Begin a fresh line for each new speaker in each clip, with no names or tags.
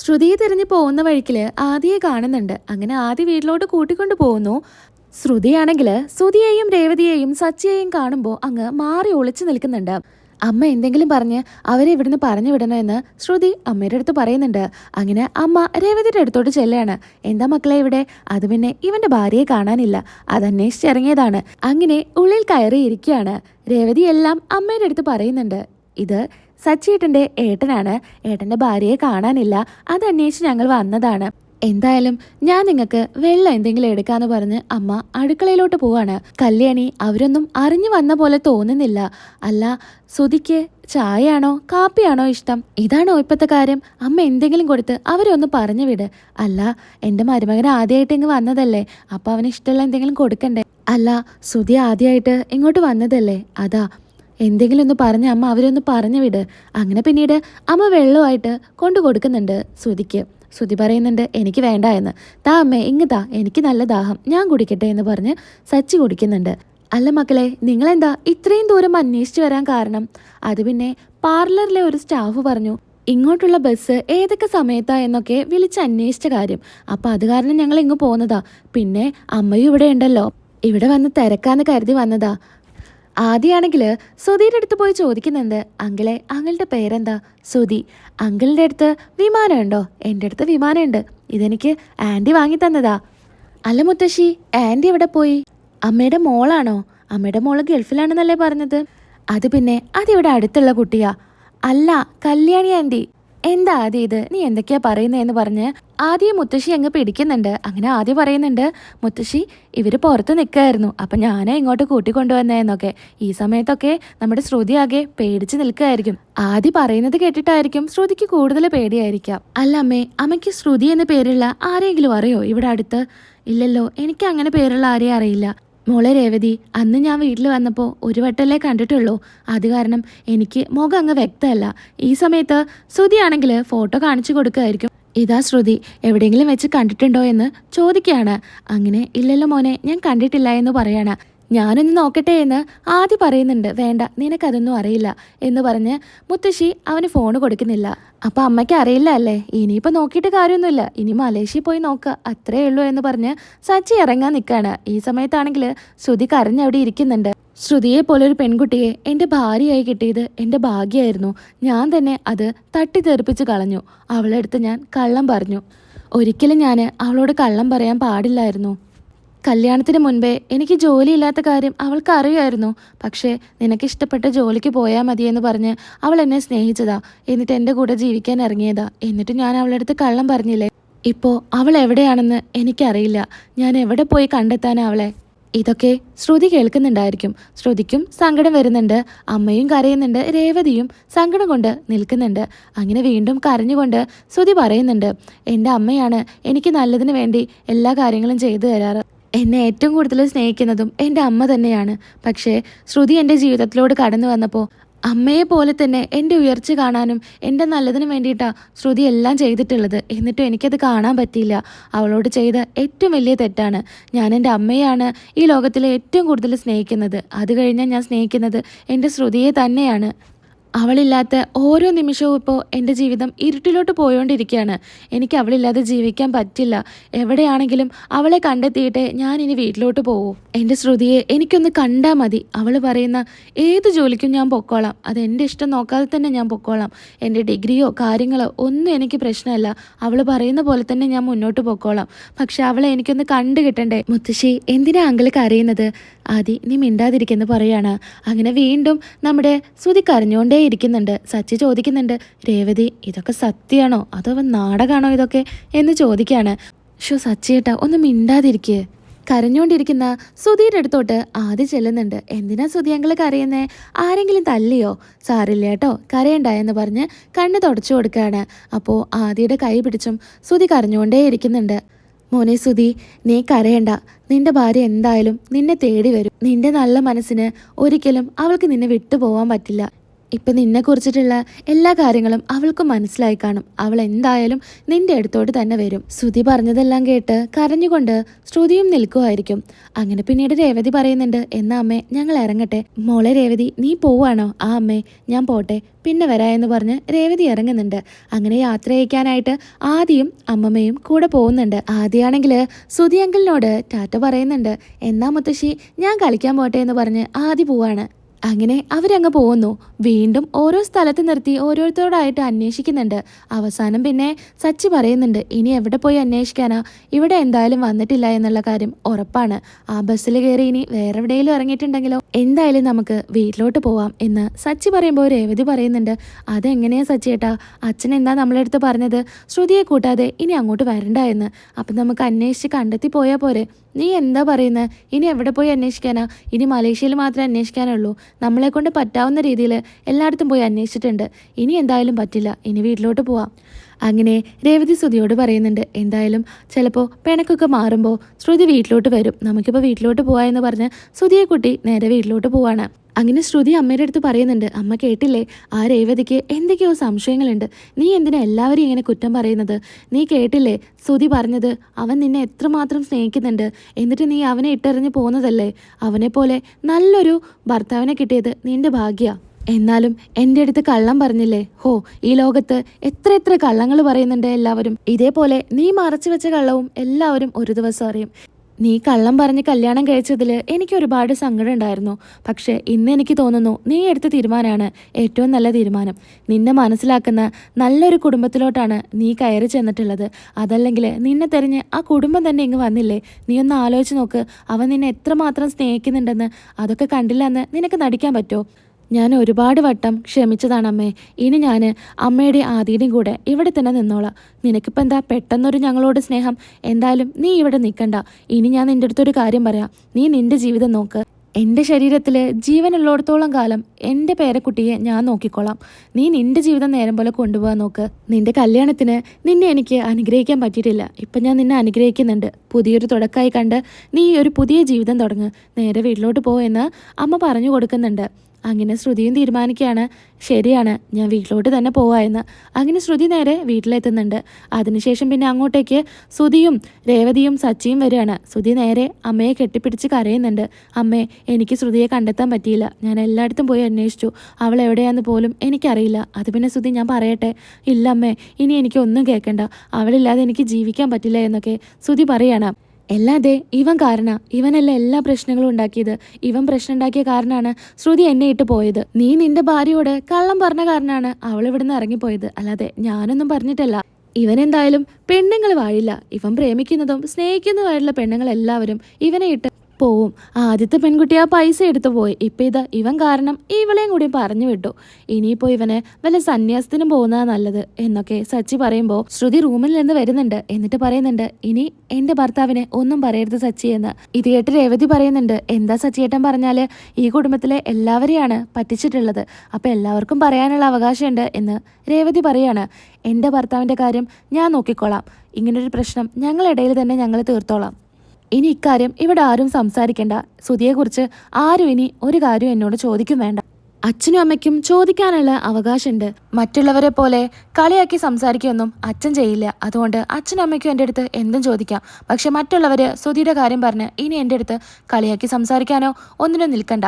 ശ്രുതിയെ തിരഞ്ഞു പോകുന്ന വഴിക്കിൽ ആദിയെ കാണുന്നുണ്ട്. അങ്ങനെ ആദി വീട്ടിലോട്ട് കൂട്ടിക്കൊണ്ടു പോകുന്നു. ശ്രുതിയാണെങ്കിൽ ശ്രുതിയെയും രേവതിയെയും സച്ചിയെയും കാണുമ്പോൾ അങ്ങ് മാറി ഒളിച്ചു നിൽക്കുന്നുണ്ട്. അമ്മ എന്തെങ്കിലും പറഞ്ഞ് അവരെ ഇവിടുന്ന് പറഞ്ഞു വിടണമെന്ന് ശ്രുതി അമ്മയുടെ അടുത്ത് പറയുന്നുണ്ട്. അങ്ങനെ അമ്മ രേവതിയുടെ അടുത്തോട്ട് ചെല്ലാണ്. എന്താ മക്കളെ ഇവിടെ? അത് പിന്നെ ഇവന്റെ ഭാര്യയെ കാണാനില്ല. അത് അന്വേഷിച്ചിറങ്ങിയതാണ് അങ്ങനെ ഉള്ളിൽ കയറിയിരിക്കുകയാണ്. രേവതി എല്ലാം അമ്മയുടെ അടുത്ത് പറയുന്നുണ്ട്. ഇത് സച്ചിയേട്ടന്റെ ഏട്ടനാണ്. ഏട്ടന്റെ ഭാര്യയെ കാണാനില്ല. അത് അന്വേഷിച്ച് ഞങ്ങൾ വന്നതാണ്. എന്തായാലും ഞാൻ നിങ്ങൾക്ക് വെള്ളം എന്തെങ്കിലും എടുക്കാന്ന് പറഞ്ഞ് അമ്മ അടുക്കളയിലോട്ട് പോവാണ്. കല്യാണി അവരൊന്നും അറിഞ്ഞു വന്ന പോലെ തോന്നുന്നില്ല. അല്ല സുതിക്ക് ചായയാണോ കാപ്പിയാണോ ഇഷ്ടം? ഇതാണോ ഇപ്പത്തെ കാര്യം? അമ്മ എന്തെങ്കിലും കൊടുത്ത് അവരെ ഒന്ന് പറഞ്ഞു വിട്. അല്ല എന്റെ മരുമകൻ ആദ്യമായിട്ട് ഇങ്ങ് വന്നതല്ലേ? അപ്പൊ അവന് ഇഷ്ടമുള്ള എന്തെങ്കിലും കൊടുക്കണ്ടേ? അല്ല സുതി ആദ്യമായിട്ട് ഇങ്ങോട്ട് വന്നതല്ലേ? അതാ എന്തെങ്കിലും ഒന്ന് പറഞ്ഞ് അമ്മ അവരൊന്ന് പറഞ്ഞു വിട്. അങ്ങനെ പിന്നീട് അമ്മ വെള്ളമായിട്ട് കൊണ്ടു കൊടുക്കുന്നുണ്ട് ശ്രുതിക്ക്. ശ്രുതി പറയുന്നുണ്ട് എനിക്ക് വേണ്ട എന്ന്. താ അമ്മേ ഇങ്ങ് താ. എനിക്ക് നല്ല ദാഹം. ഞാൻ കുടിക്കട്ടെ എന്ന് പറഞ്ഞ് സച്ചി കുടിക്കുന്നുണ്ട്. അല്ല മക്കളെ നിങ്ങളെന്താ ഇത്രയും ദൂരം അന്വേഷിച്ചു വരാൻ കാരണം? അത് പിന്നെ പാർലറിലെ ഒരു സ്റ്റാഫ് പറഞ്ഞു ഇങ്ങോട്ടുള്ള ബസ് ഏതൊക്കെ സമയത്താ എന്നൊക്കെ വിളിച്ച് അന്വേഷിച്ച കാര്യം. അപ്പൊ അത് കാരണം ഞങ്ങൾ ഇങ്ങ് പോന്നതാ. പിന്നെ അമ്മയും ഇവിടെ ഉണ്ടല്ലോ. ഇവിടെ വന്ന് തിരക്കാന്ന് കരുതി വന്നതാ. ആദ്യമാണെങ്കിൽ സുധീന്റെ അടുത്ത് പോയി ചോദിക്കുന്നുണ്ട്. അങ്കിളെ അങ്കിളുടെ പേരെന്താ? സുധി അങ്കിളിന്റെ അടുത്ത് വിമാനമുണ്ടോ? എന്റെ അടുത്ത് വിമാനമുണ്ട്. ഇതെനിക്ക് ആന്റി വാങ്ങി തന്നതാ. അല്ല മുത്തശ്ശി ആന്റി എവിടെ പോയി? അമ്മയുടെ മോളാണോ? അമ്മയുടെ മോൾ ഗൾഫിലാണെന്നല്ലേ പറഞ്ഞത്? അത് പിന്നെ അതിവിടെ അടുത്തുള്ള കുട്ടിയാ. അല്ല കല്യാണി ആന്റി എന്താ ആദ്യം ഇത്? നീ എന്തൊക്കെയാ പറയുന്നതെന്ന് പറഞ്ഞ് ആദ്യം മുത്തശ്ശി അങ്ങ് പിടിക്കുന്നുണ്ട്. അങ്ങനെ ആദ്യം പറയുന്നുണ്ട് മുത്തശ്ശി ഇവർ പുറത്ത് നിൽക്കായിരുന്നു അപ്പം ഞാനേ ഇങ്ങോട്ട് കൂട്ടിക്കൊണ്ടുവന്നേന്നൊക്കെ. ഈ സമയത്തൊക്കെ നമ്മുടെ ശ്രുതി ആകെ പേടിച്ച് നിൽക്കുകയായിരിക്കും. ആദ്യം പറയുന്നത് കേട്ടിട്ടായിരിക്കും ശ്രുതിക്ക് കൂടുതൽ പേടിയായിരിക്കാം. അല്ല അമ്മേ അമ്മയ്ക്ക് ശ്രുതി എന്ന പേരുള്ള ആരെങ്കിലും അറിയോ? ഇവിടെ അടുത്ത്? ഇല്ലല്ലോ എനിക്ക് അങ്ങനെ പേരുള്ള ആരെയും അറിയില്ല. മോളെ രേവതി അന്ന് ഞാൻ വീട്ടിൽ വന്നപ്പോൾ ഒരു വട്ടല്ലേ കണ്ടിട്ടുള്ളൂ. അത് കാരണം എനിക്ക് മുഖം അങ്ങ് വ്യക്തമല്ല. ഈ സമയത്ത് ശ്രുതിയാണെങ്കിൽ ഫോട്ടോ കാണിച്ചു കൊടുക്കുമായിരിക്കും. ഇതാ ശ്രുതി എവിടെയെങ്കിലും വെച്ച് കണ്ടിട്ടുണ്ടോ എന്ന് ചോദിക്കുകയാണ്. അങ്ങനെ ഇല്ലല്ലോ മോനെ ഞാൻ കണ്ടിട്ടില്ല എന്ന് പറയാണ്. ഞാനൊന്ന് നോക്കട്ടെ എന്ന് ആദ്യം പറയുന്നുണ്ട് വേണ്ട നിനക്കതൊന്നും അറിയില്ല എന്ന് പറഞ്ഞ് മുത്തശ്ശി അവന് ഫോൺ കൊടുക്കുന്നില്ല. അപ്പം അമ്മയ്ക്ക് അറിയില്ല അല്ലേ? ഇനിയിപ്പോൾ നോക്കിയിട്ട് കാര്യമൊന്നുമില്ല. ഇനി മലേഷ്യയിൽ പോയി നോക്കുക അത്രേ ഉള്ളൂ എന്ന് പറഞ്ഞ് സച്ചി ഇറങ്ങാൻ നിൽക്കുകയാണ് ഈ സമയത്താണെങ്കിൽ ശ്രുതി കരഞ്ഞവിടെ ഇരിക്കുന്നുണ്ട്. ശ്രുതിയെ പോലെ ഒരു പെൺകുട്ടിയെ എന്റെ ഭാര്യയായി കിട്ടിയത് എന്റെ ഭാഗ്യമായിരുന്നു ഞാൻ തന്നെ അത് തട്ടിത്തെറിപ്പിച്ച് കളഞ്ഞു. അവളെടുത്ത് ഞാൻ കള്ളം പറഞ്ഞു. ഒരിക്കലും ഞാൻ അവളോട് കള്ളം പറയാൻ പാടില്ലായിരുന്നു. കല്യാണത്തിന് മുൻപേ എനിക്ക് ജോലിയില്ലാത്ത കാര്യം അവൾക്ക് അറിയായിരുന്നു പക്ഷേ നിനക്ക് ഇഷ്ടപ്പെട്ട ജോലിക്ക് പോയാൽ മതിയെന്ന് പറഞ്ഞ് അവൾ എന്നെ സ്നേഹിച്ചതാ. എന്നിട്ട് എന്റെ കൂടെ ജീവിക്കാൻ ഇറങ്ങിയതാ. എന്നിട്ട് ഞാൻ അവളുടെ അടുത്ത് കള്ളം പറഞ്ഞില്ലേ? ഇപ്പോൾ അവൾ എവിടെയാണെന്ന് എനിക്കറിയില്ല. ഞാൻ എവിടെ പോയി കണ്ടെത്താനാ അവളെ? ഇതൊക്കെ ശ്രുതി കേൾക്കുന്നുണ്ടായിരിക്കും. ശ്രുതിക്കും സങ്കടം വരുന്നുണ്ട്. അമ്മയും കരയുന്നുണ്ട്. രേവതിയും സങ്കടം കൊണ്ട് നിൽക്കുന്നുണ്ട്. അങ്ങനെ വീണ്ടും കരഞ്ഞുകൊണ്ട് ശ്രുതി പറയുന്നുണ്ട് എന്റെ അമ്മയാണ് എനിക്ക് നല്ലതിന് വേണ്ടി എല്ലാ കാര്യങ്ങളും ചെയ്തു തരാറ്. എന്നെ ഏറ്റവും കൂടുതൽ സ്നേഹിക്കുന്നതും എന്റെ അമ്മ തന്നെയാണ്. പക്ഷേ ശ്രുതി എന്റെ ജീവിതത്തിലോട് കടന്നു വന്നപ്പോൾ അമ്മയെ പോലെ തന്നെ എന്റെ ഉയർച്ച കാണാനും എന്റെ നല്ലതിനു വേണ്ടിയിട്ടാണ് ശ്രുതി എല്ലാം ചെയ്തിട്ടുള്ളത്. എന്നിട്ടും എനിക്കത് കാണാൻ പറ്റിയില്ല. അവളോട് ചെയ്ത ഏറ്റവും വലിയ തെറ്റാണ് ഞാൻ എന്റെ അമ്മയാണ് ഈ ലോകത്തിലെ ഏറ്റവും കൂടുതൽ സ്നേഹിക്കുന്നത്. അത് കഴിഞ്ഞാൽ ഞാൻ സ്നേഹിക്കുന്നത് എന്റെ ശ്രുതിയെ തന്നെയാണ്. അവളില്ലാത്ത ഓരോ നിമിഷവും ഇപ്പോൾ എന്റെ ജീവിതം ഇരുട്ടിലോട്ട് പോയോണ്ടിരിക്കുകയാണ്. എനിക്ക് അവളില്ലാതെ ജീവിക്കാൻ പറ്റില്ല. എവിടെയാണെങ്കിലും അവളെ കണ്ടെത്തിയിട്ടേ ഞാൻ ഇനി വീട്ടിലോട്ട് പോകൂ എന്റെ ശ്രുതിയെ എനിക്കൊന്ന് കണ്ടാൽ മതി. അവൾ പറയുന്ന ഏത് ജോലിക്കും ഞാൻ പൊക്കോളാം. അത് എന്റെ ഇഷ്ടം നോക്കാതെ തന്നെ ഞാൻ പൊക്കോളാം. എന്റെ ഡിഗ്രിയോ കാര്യങ്ങളോ ഒന്നും എനിക്ക് പ്രശ്നമല്ല. അവൾ പറയുന്ന പോലെ തന്നെ ഞാൻ മുന്നോട്ട് പൊക്കോളാം. പക്ഷെ അവളെ എനിക്കൊന്ന് കണ്ടു കിട്ടണ്ടേ? മുത്തശ്ശി എന്തിനാ അങ്കിൾ കരയുന്നത്? ആദി നീ മിണ്ടാതിരിക്കുന്നു പറയാണ്. അങ്ങനെ വീണ്ടും നമ്മുടെ ശ്രുതി കരഞ്ഞുകൊണ്ടേ ഇരിക്കുന്നുണ്ട്. സച്ചി ചോദിക്കുന്നുണ്ട് രേവതി ഇതൊക്കെ സത്യമാണോ അതോ നാടകമാണോ ഇതൊക്കെ? എന്ന് ചോദിക്കാണ്. ഷോ സച്ചിയേട്ടാ ഒന്ന് മിണ്ടാതിരിക്കേ. കരഞ്ഞുകൊണ്ടിരിക്കുന്ന സുധീരുടെ അടുത്തോട്ട് ആദ്യം ചെല്ലുന്നുണ്ട്. എന്തിനാ സുധി കരയുന്നേ? ആരെങ്കിലും തല്ലിയോ? സാരില്ല കേട്ടോ കരയണ്ട എന്ന് പറഞ്ഞ് കണ്ണ് തുടച്ചു കൊടുക്കുകയാണ്. അപ്പോൾ ആദിയുടെ കൈ പിടിച്ചും സുധി കരഞ്ഞുകൊണ്ടേ ഇരിക്കുന്നുണ്ട് മോനെ സുധി നീ കരയണ്ട. നിന്റെ ഭാര്യ എന്തായാലും നിന്നെ തേടി വരും. നിന്റെ നല്ല മനസ്സിന് ഒരിക്കലും അവൾക്ക് നിന്നെ വിട്ടുപോകാൻ പറ്റില്ല. ഇപ്പം നിന്നെ കുറിച്ചിട്ടുള്ള എല്ലാ കാര്യങ്ങളും അവൾക്ക് മനസ്സിലായി കാണും. അവൾ എന്തായാലും നിന്റെ അടുത്തോട്ട് തന്നെ വരും. ശ്രുതി പറഞ്ഞതെല്ലാം കേട്ട് കരഞ്ഞുകൊണ്ട് ശ്രുതിയും നിൽക്കുമായിരിക്കും. അങ്ങനെ പിന്നീട് രേവതി പറയുന്നുണ്ട് എന്നാ അമ്മേ ഞങ്ങൾ ഇറങ്ങട്ടെ. മോളെ രേവതി നീ പോവാണോ? ആ അമ്മേ ഞാൻ പോട്ടെ. പിന്നെ വരാ എന്ന് പറഞ്ഞ് രേവതി ഇറങ്ങുന്നുണ്ട്. അങ്ങനെ യാത്ര അയക്കാനായിട്ട് ആദ്യം അമ്മമ്മയും കൂടെ പോകുന്നുണ്ട്. ആദ്യമാണെങ്കിൽ സുതി അങ്കിളിനോട് ടാറ്റ പറയുന്നുണ്ട് എന്നാ മുത്തശ്ശി ഞാൻ കളിക്കാൻ പോട്ടെ എന്ന് പറഞ്ഞ് ആദ്യ പോവാണ്. അങ്ങനെ അവരങ്ങ് പോകുന്നു. വീണ്ടും ഓരോ സ്ഥലത്ത് നിർത്തി ഓരോരുത്തരോടായിട്ട് അന്വേഷിക്കുന്നുണ്ട്. അവസാനം പിന്നെ സച്ചി പറയുന്നുണ്ട് ഇനി എവിടെ പോയി അന്വേഷിക്കാനാ? ഇവിടെ എന്തായാലും വന്നിട്ടില്ല എന്നുള്ള കാര്യം ഉറപ്പാണ്. ആ ബസ്സിൽ കയറി ഇനി വേറെ എവിടെയെങ്കിലും ഇറങ്ങിയിട്ടുണ്ടെങ്കിലോ? എന്തായാലും നമുക്ക് വീട്ടിലോട്ട് പോവാം എന്ന് സച്ചി പറയുമ്പോൾ രേവതി പറയുന്നുണ്ട് അതെങ്ങനെയാ സച്ചി ഏട്ടാ അച്ഛൻ എന്താ നമ്മളെ അടുത്ത് പറഞ്ഞത്? ശ്രുതിയെ കൂട്ടാതെ ഇനി അങ്ങോട്ട് വരണ്ട എന്ന്. അപ്പം നമുക്ക് അന്വേഷിച്ച് കണ്ടെത്തി പോയാൽ പോരെ. നീ എന്താ പറയുന്നത് ഇനി എവിടെ പോയി അന്വേഷിക്കാനാ? ഇനി മലേഷ്യയിൽ മാത്രമേ അന്വേഷിക്കാനുള്ളൂ. നമ്മളെ കൊണ്ട് പറ്റാവുന്ന രീതിയിൽ എല്ലായിടത്തും പോയി അന്വേഷിച്ചിട്ടുണ്ട്. ഇനി എന്തായാലും പറ്റില്ല. ഇനി വീട്ടിലോട്ട് പോവാം. അങ്ങനെ രേവതി ശ്രുതിയോട് പറയുന്നുണ്ട്. എന്തായാലും ചിലപ്പോൾ പിണക്കൊക്കെ മാറുമ്പോൾ ശ്രുതി വീട്ടിലോട്ട് വരും. നമുക്കിപ്പോൾ വീട്ടിലോട്ട് പോവാ എന്ന് പറഞ്ഞ് ശ്രുതിയെ കുട്ടി നേരെ വീട്ടിലോട്ട് പോവാണ്. അങ്ങനെ ശ്രുതി അമ്മയുടെ അടുത്ത് പറയുന്നുണ്ട് അമ്മ കേട്ടില്ലേ? ആ രേവതിക്ക് എന്തൊക്കെയോ സംശയങ്ങളുണ്ട്. നീ എന്തിനാ എല്ലാവരും ഇങ്ങനെ കുറ്റം പറയുന്നത്? നീ കേട്ടില്ലേ? ശ്രുതി പറഞ്ഞത് അവൻ നിന്നെ എത്രമാത്രം സ്നേഹിക്കുന്നുണ്ട്. എന്നിട്ട് നീ അവനെ ഇട്ടെറിഞ്ഞ് പോകുന്നതല്ലേ അവനെ പോലെ നല്ലൊരു ഭർത്താവിനെ കിട്ടിയത് നിന്റെ ഭാഗ്യ. എന്നാലും എന്റെ അടുത്ത് കള്ളം പറഞ്ഞില്ലേ? ഹോ ഈ ലോകത്ത് എത്ര എത്ര കള്ളങ്ങൾ പറയുന്നുണ്ട് എല്ലാവരും. ഇതേപോലെ നീ മറച്ചു വെച്ച കള്ളവും എല്ലാവരും ഒരു ദിവസം അറിയും. നീ കള്ളം പറഞ്ഞ് കല്യാണം കഴിച്ചതിൽ എനിക്ക് ഒരുപാട് സങ്കടം ഉണ്ടായിരുന്നു. പക്ഷേ ഇന്ന് എനിക്ക് തോന്നുന്നു നീ എടുത്ത തീരുമാനമാണ് ഏറ്റവും നല്ല തീരുമാനം. നിന്നെ മനസ്സിലാക്കുന്ന നല്ലൊരു കുടുംബത്തിലോട്ടാണ് നീ കയറി ചെന്നിട്ടുള്ളത്. അതല്ലെങ്കിൽ നിന്നെ തെരഞ്ഞ് ആ കുടുംബം തന്നെ ഇങ്ങ് വന്നില്ലേ? നീ ഒന്ന് ആലോചിച്ച് നോക്ക് അവൻ നിന്നെ എത്രമാത്രം സ്നേഹിക്കുന്നുണ്ടെന്ന്. അതൊക്കെ കണ്ടില്ല എന്ന് നിനക്ക് നടിക്കാൻ പറ്റുമോ ഞാൻ ഒരുപാട് വട്ടം ക്ഷമിച്ചതാണ് അമ്മേ ഇനി ഞാൻ അമ്മയുടെ ആദീനും കൂടെ ഇവിടെ തന്നെ നിന്നോളാം. നിനക്കിപ്പോൾ എന്താ പെട്ടെന്നൊരു ഞങ്ങളോട് സ്നേഹം? എന്തായാലും നീ ഇവിടെ നിൽക്കണ്ട ഇനി ഞാൻ നിന്റെ അടുത്തൊരു കാര്യം പറയാം. നീ നിന്റെ ജീവിതം നോക്ക്. എന്റെ ശരീരത്തിൽ ജീവനുള്ളിടത്തോളം കാലം എന്റെ പേരക്കുട്ടിയെ ഞാൻ നോക്കിക്കോളാം. നീ നിന്റെ ജീവിതം നേരം പോലെ കൊണ്ടുപോകാൻ നോക്ക്. നിന്റെ കല്യാണത്തിന് നിന്നെ എനിക്ക് അനുഗ്രഹിക്കാൻ പറ്റിയിട്ടില്ല. ഇപ്പം ഞാൻ നിന്നെ അനുഗ്രഹിക്കുന്നുണ്ട്. പുതിയൊരു തുടക്കമായി കണ്ട് നീ ഒരു പുതിയ ജീവിതം തുടങ്ങ്. നേരെ വീട്ടിലോട്ട് പോ എന്ന് അമ്മ പറഞ്ഞു കൊടുക്കുന്നുണ്ട്. അങ്ങനെ ശ്രുതിയും തീരുമാനിക്കുകയാണ്. ശരിയാണ് ഞാൻ വീട്ടിലോട്ട് തന്നെ പോവാമെന്ന് അങ്ങനെ ശ്രുതി നേരെ വീട്ടിലെത്തുന്നുണ്ട്. അതിനുശേഷം പിന്നെ അങ്ങോട്ടേക്ക് ശ്രുതിയും രേവതിയും സച്ചിയും വരികയാണ്. ശ്രുതി നേരെ അമ്മയെ കെട്ടിപ്പിടിച്ച് കരയുന്നുണ്ട്. അമ്മേ എനിക്ക് ശ്രുതിയെ കണ്ടെത്താൻ പറ്റിയില്ല. ഞാൻ എല്ലായിടത്തും പോയി അന്വേഷിച്ചു. അവൾ എവിടെയാന്ന് പോലും എനിക്കറിയില്ല. അത് പിന്നെ ശ്രുതി ഞാൻ പറയട്ടെ? ഇല്ല അമ്മേ ഇനി എനിക്കൊന്നും കേൾക്കണ്ട. അവളില്ലാതെ എനിക്ക് ജീവിക്കാൻ പറ്റില്ല എന്നൊക്കെ ശ്രുതി പറയാണ്. അല്ലാതെ ഇവൻ കാരണ. ഇവനല്ല എല്ലാ പ്രശ്നങ്ങളും ഉണ്ടാക്കിയത്. ഇവൻ പ്രശ്നം ഉണ്ടാക്കിയ കാരണമാണ് ശ്രുതി എന്നെ ഇട്ട് പോയത്. നീ നിന്റെ ഭാര്യയോട് കള്ളം പറഞ്ഞ കാരണമാണ് അവൾ ഇവിടുന്ന് ഇറങ്ങിപ്പോയത്. അല്ലാതെ ഞാനൊന്നും പറഞ്ഞിട്ടല്ല. ഇവൻ എന്തായാലും പെണ്ണുങ്ങൾ വാഴില്ല. ഇവൻ പ്രേമിക്കുന്നതും സ്നേഹിക്കുന്നതുമായിട്ടുള്ള പെണ്ണുങ്ങൾ എല്ലാവരും ഇവനെ ഇട്ട് പോവും. ആദ്യത്തെ പെൺകുട്ടി ആ പൈസ എടുത്തു പോയി. ഇപ്പം ഇത് ഇവൻ കാരണം ഇവളെയും കൂടി പറഞ്ഞു വിട്ടു. ഇനിയിപ്പോൾ ഇവന് വല്ല സന്യാസത്തിനും പോകുന്നതാ നല്ലത് എന്നൊക്കെ സച്ചി പറയുമ്പോൾ ശ്രുതി റൂമിൽ നിന്ന് വരുന്നുണ്ട്. എന്നിട്ട് പറയുന്നുണ്ട് ഇനി എന്റെ ഭർത്താവിനെ ഒന്നും പറയരുത് സച്ചി എന്ന്. ഇത് കേട്ട് രേവതി പറയുന്നുണ്ട് എന്താ സച്ചിയേട്ടൻ പറഞ്ഞാൽ? ഈ കുടുംബത്തിലെ എല്ലാവരെയാണ് പറ്റിച്ചിട്ടുള്ളത്. അപ്പം എല്ലാവർക്കും പറയാനുള്ള അവകാശമുണ്ട് എന്ന് രേവതി പറയാണ്. എന്റെ ഭർത്താവിന്റെ കാര്യം ഞാൻ നോക്കിക്കോളാം. ഇങ്ങനൊരു പ്രശ്നം ഞങ്ങളിടയിൽ തന്നെ ഞങ്ങൾ തീർത്തോളാം. ഇനി ഇക്കാര്യം ഇവിടെ ആരും സംസാരിക്കേണ്ട. സുധിയെക്കുറിച്ച് ആരും ഇനി ഒരു കാര്യം എന്നോട് ചോദിക്കും വേണ്ട. അച്ഛനും അമ്മയ്ക്കും ചോദിക്കാനുള്ള അവകാശമുണ്ട്. മറ്റുള്ളവരെ പോലെ കളിയാക്കി സംസാരിക്കുകയൊന്നും അച്ഛൻ ചെയ്യില്ല. അതുകൊണ്ട് അച്ഛനും അമ്മയ്ക്കും എന്റെ അടുത്ത് എന്തും ചോദിക്കാം. പക്ഷെ മറ്റുള്ളവർ സുധിയുടെ കാര്യം പറഞ്ഞ് ഇനി എന്റെ അടുത്ത് കളിയാക്കി സംസാരിക്കാനോ ഒന്നിനും നിൽക്കണ്ട.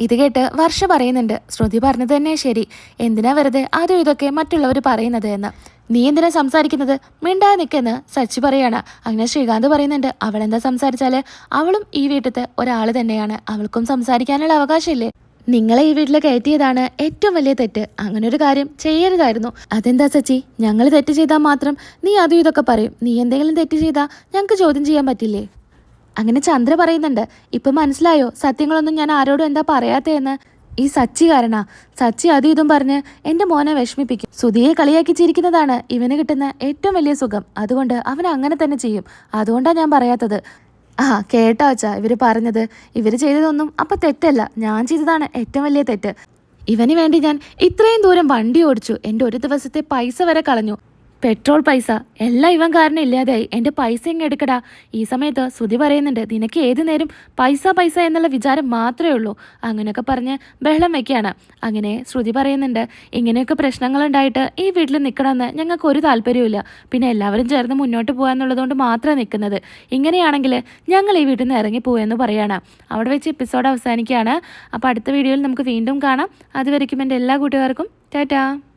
ഇത് കേട്ട് വർഷ പറയുന്നുണ്ട്. ശ്രുതി പറഞ്ഞത് തന്നെ ശരി. എന്തിനാ വെറുതെ അതും ഇതൊക്കെ മറ്റുള്ളവർ പറയുന്നത് എന്ന്. നീ എന്തിനാ സംസാരിക്കുന്നത്? മിണ്ടാ നിൽക്കെന്ന് സച്ചി പറയാണ്. അങ്ങനെ ശ്രീകാന്ത് പറയുന്നുണ്ട് എന്താ സംസാരിച്ചാൽ? അവളും ഈ വീട്ടിലത്തെ ഒരാൾ തന്നെയാണ്. അവൾക്കും സംസാരിക്കാനുള്ള അവകാശമില്ലേ? നിങ്ങളെ ഈ വീട്ടിൽ കയറ്റിയതാണ് ഏറ്റവും വലിയ തെറ്റ്. അങ്ങനെ ഒരു കാര്യം ചെയ്യരുതായിരുന്നു. അതെന്താ സച്ചി? ഞങ്ങൾ തെറ്റ് ചെയ്താൽ മാത്രം നീ അതും ഇതൊക്കെ പറയും. നീ എന്തെങ്കിലും തെറ്റ് ചെയ്താൽ ഞങ്ങൾക്ക് ചോദ്യം ചെയ്യാൻ പറ്റില്ലേ? അങ്ങനെ ചന്ദ്ര പറയുന്നുണ്ട് ഇപ്പം മനസ്സിലായോ? സത്യങ്ങളൊന്നും ഞാൻ ആരോടും എന്താ പറയാത്തതെന്ന്? ഈ സച്ചി കാരണ. സച്ചി അതും ഇതും പറഞ്ഞ് എന്റെ മോനെ വിഷമിപ്പിക്കും. സുധിയെ കളിയാക്കി ചിരിക്കുന്നതാണ് ഇവന് കിട്ടുന്ന ഏറ്റവും വലിയ സുഖം. അതുകൊണ്ട് അവൻ അങ്ങനെ തന്നെ ചെയ്യും. അതുകൊണ്ടാ ഞാൻ പറയാത്തത്. ആ കേട്ടോ അച്ഛാ. ഇവർ പറഞ്ഞത്. ഇവർ ചെയ്തതൊന്നും അപ്പൊ തെറ്റല്ല. ഞാൻ ചെയ്തതാണ് ഏറ്റവും വലിയ തെറ്റ്. ഇവന് വേണ്ടി ഞാൻ ഇത്രയും ദൂരം വണ്ടി ഓടിച്ചു. എന്റെ ഒരു ദിവസത്തെ പൈസ വരെ കളഞ്ഞു. പെട്രോൾ പൈസ. എല്ലാം ഇവൻ കാരണം ഇല്ലാതായി എന്റെ പൈസ ഇങ്ങ് എടുക്കടാ. ഈ സമയത്ത് ശ്രുതി പറയുന്നുണ്ട് നിനക്ക് ഏത് നേരം പൈസ പൈസ എന്നുള്ള വിചാരം മാത്രമേ ഉള്ളൂ. അങ്ങനെയൊക്കെ പറഞ്ഞ് ബഹളം വെക്കുകയാണ്. അങ്ങനെ ശ്രുതി പറയുന്നുണ്ട് ഇങ്ങനെയൊക്കെ പ്രശ്നങ്ങളുണ്ടായിട്ട് ഈ വീട്ടിൽ നിൽക്കണമെന്ന് ഞങ്ങൾക്ക് ഒരു താല്പര്യവുമില്ല. പിന്നെ എല്ലാവരും ചേർന്ന് മുന്നോട്ട് പോകാന്നുള്ളതുകൊണ്ട് മാത്രമേ നിൽക്കുന്നത്. ഇങ്ങനെയാണെങ്കിൽ ഞങ്ങൾ ഈ വീട്ടിൽ നിന്ന് ഇറങ്ങി പോകുമെന്ന് പറയുകയാണ് അവിടെ വെച്ച് എപ്പിസോഡ് അവസാനിക്കുകയാണ്. അപ്പോൾ അടുത്ത വീഡിയോയിൽ നമുക്ക് വീണ്ടും കാണാം. അതുവരയ്ക്കും എന്റെ എല്ലാ കൂട്ടുകാർക്കും. ടാറ്റാ.